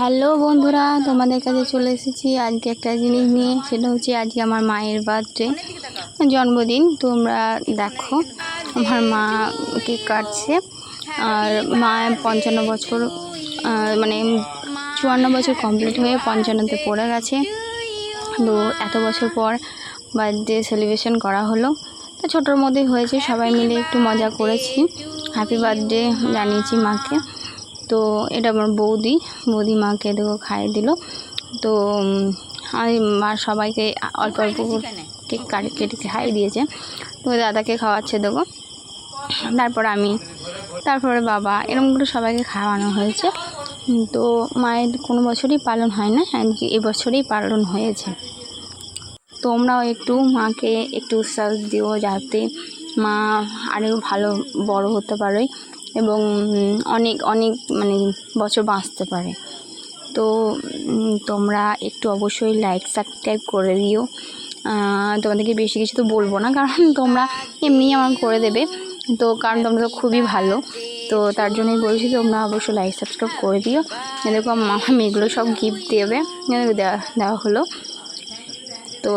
Hello বন্ধুরা, তোমাদের কাছে চলে এসেছি আজকে একটা জিনিস নিয়ে। সেটা হচ্ছে আজকে আমার মায়ের বার্থডে, জন্মদিন। তোমরা দেখো, আমার মা কেক কাটছে। আর মা পঞ্চান্ন বছর মানে চুয়ান্ন বছর কমপ্লিট হয়ে পঞ্চান্নতে পড়ে গেছে। তো এত বছর পর বার্থডে সেলিব্রেশন করা হলো। তো ছোটোর মধ্যেই হয়েছে, সবাই মিলে একটু মজা করেছি। হ্যাপি বার্থডে জানিয়েছি মাকে। তো এটা আমার বৌদি। বৌদি মাকে দেখো খাইয়ে দিল। তো আমি মা সবাইকে অল্প অল্প কেক কাটে কেটে খাইয়ে দিয়েছে। তো দাদাকে খাওয়াচ্ছে দেখো। তারপর আমি তারপরে বাবা এরকম করে সবাইকে খাওয়ানো হয়েছে। তো মায়ের কোনো বছরই পালন হয় না এমনকি এবছরেই পালন হয়েছে। তোমরাও একটু মাকে একটু উৎসাহ দিও যাতে মা আরও ভালো বড় হতে পারে। এবং অনেক অনেক মানে বছর বাঁচতে পারে। তো তোমরা একটু অবশ্যই লাইক সাবস্ক্রাইব করে দিও। তোমাদেরকে বেশি কিছু তো বলব না, কারণ তোমরা এমনি আমার করে দেবে। তো, কারণ তোমরা তো খুবই ভালো। তো, তার জন্যই বলছি তোমরা অবশ্যই লাইক সাবস্ক্রাইব করে দিও। এরকম আমি এগুলো সব গিফট দেবে, দেওয়া দেওয়া হলো। তো